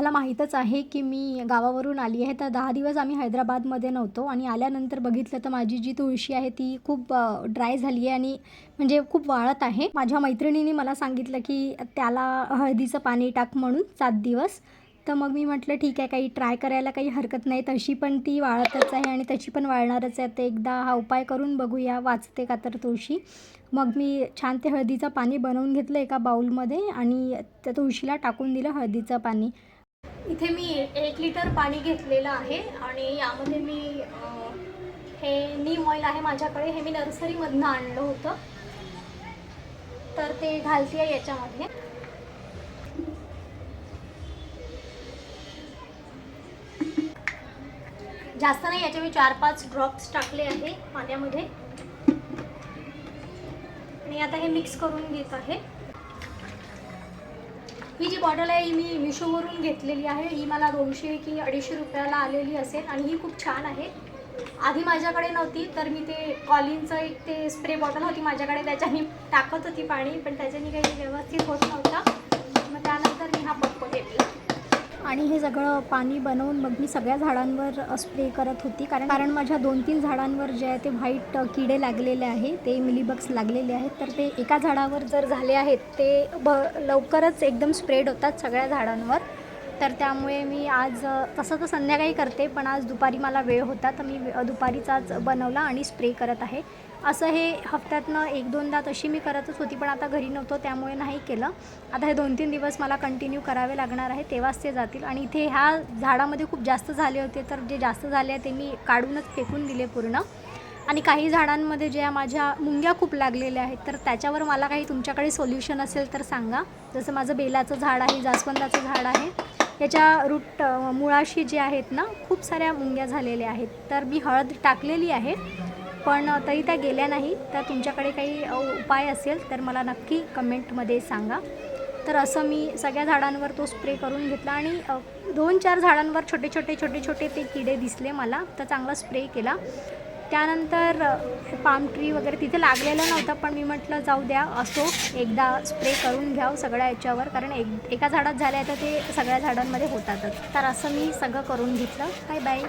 तुम्हाला माहीतच आहे की मी गावावरून आली आहे. तर दहा दिवस आम्ही हैदराबादमध्ये नव्हतो आणि आल्यानंतर बघितलं तर माझी जी तुळशी आहे ती खूप ड्राय झाली आहे आणि म्हणजे खूप वाळत आहे. माझ्या मैत्रिणीने मला सांगितलं की त्याला हळदीचं पाणी टाक म्हणून सात दिवस. तर मग मी म्हटलं ठीक आहे काही ट्राय करायला काही हरकत नाही. तशी पण ती वाळतच आहे आणि तशी पण वाळणारच आहे. तर एकदा हा उपाय करून बघूया वाचते का तर तुळशी. मग मी छान ते हळदीचं पाणी बनवून घेतलं एका बाऊलमध्ये आणि त्या तुळशीला टाकून दिलं हळदीचं पाणी. इथे मी एक लिटर पाणी घेतलेलं आहे आणि यामध्ये मी हे नीम ऑइल आहे माझ्याकडे हे मी नर्सरीमधनं आणलं होतं. तर ते घालते आहे याच्यामध्ये. जास्त नाही याचे मी चार पाच ड्रॉप्स टाकले आहे पाण्यामध्ये. आणि आता हे मिक्स करून घेत आहे. ही जी बॉटल आहे ही मी मिशोवरून घेतलेली आहे. ही मला दोनशे की अडीचशे रुपयाला आलेली असेल आणि ही खूप छान आहे. आधी माझ्याकडे नव्हती तर मी ते कॉलिनचं एक ते स्प्रे बॉटल होती माझ्याकडे त्याच्याने टाकत होती पाणी पण त्याच्याने काही व्यवस्थित होत नव्हतं मग त्यानंतर मी हा पंप घेतला आणि हे सगळं पाणी बनवून मग मी सगळ्या झाडांवर स्प्रे करत होती. कारण कारण माझ्या दोन तीन झाडांवर जे आहे ते व्हाईट किडे लागलेले आहे. ते मिलीबग्स लागलेले आहेत. तर ते एका झाडावर जर झाले आहेत ते ब लवकरच एकदम स्प्रेड होतात सगळ्या झाडांवर. तर त्यामुळे मी आज तसं तर संध्याकाळी करते पण आज दुपारी मला वेळ होता तर मी अ, दुपारीचाच बनवला आणि स्प्रे करत आहे. असं हे हफ्त्यातनं एक दोनदा तशी मी करतच होती पण आता घरी नव्हतो त्यामुळे नाही केलं. आता हे दोन तीन दिवस मला कंटिन्यू करावे लागणार आहे तेव्हाच ते जातील. आणि इथे ह्या झाडामध्ये खूप जास्त झाले होते तर जे जास्त झाले ते मी काढूनच फेकून दिले पूर्ण. आणि काही झाडांमध्ये ज्या माझ्या मुंग्या खूप लागलेल्या आहेत तर त्याच्यावर मला काही तुमच्याकडे सोल्युशन असेल तर सांगा. जसं माझं बेलाचं झाड आहे जास्वंदाचं झाड आहे याच्या रूट मुळाशी जे आहेत ना खूप साऱ्या मुंग्या झालेल्या आहेत. तर मी हळद टाकलेली आहे पण तरी त्या गेल्या नाही. तर तुमच्याकडे काही उपाय असेल तर मला नक्की कमेंटमध्ये सांगा. तर असं मी सगळ्या झाडांवर तो स्प्रे करून घेतला आणि दोन चार झाडांवर छोटे छोटे छोटे छोटे ते किडे दिसले मला. तर चांगला स्प्रे केला. त्यानंतर पाम ट्री वगैरे तिथे लागलेलं नव्हतं पण मी म्हटलं जाऊ द्या असो एकदा स्प्रे करून घ्याव सगळ्या याच्यावर कारण एक एका झाडात झाल्या तर ते सगळ्या झाडांमध्ये होतातच. तर असं मी सगळं करून घेतलं. Bye bye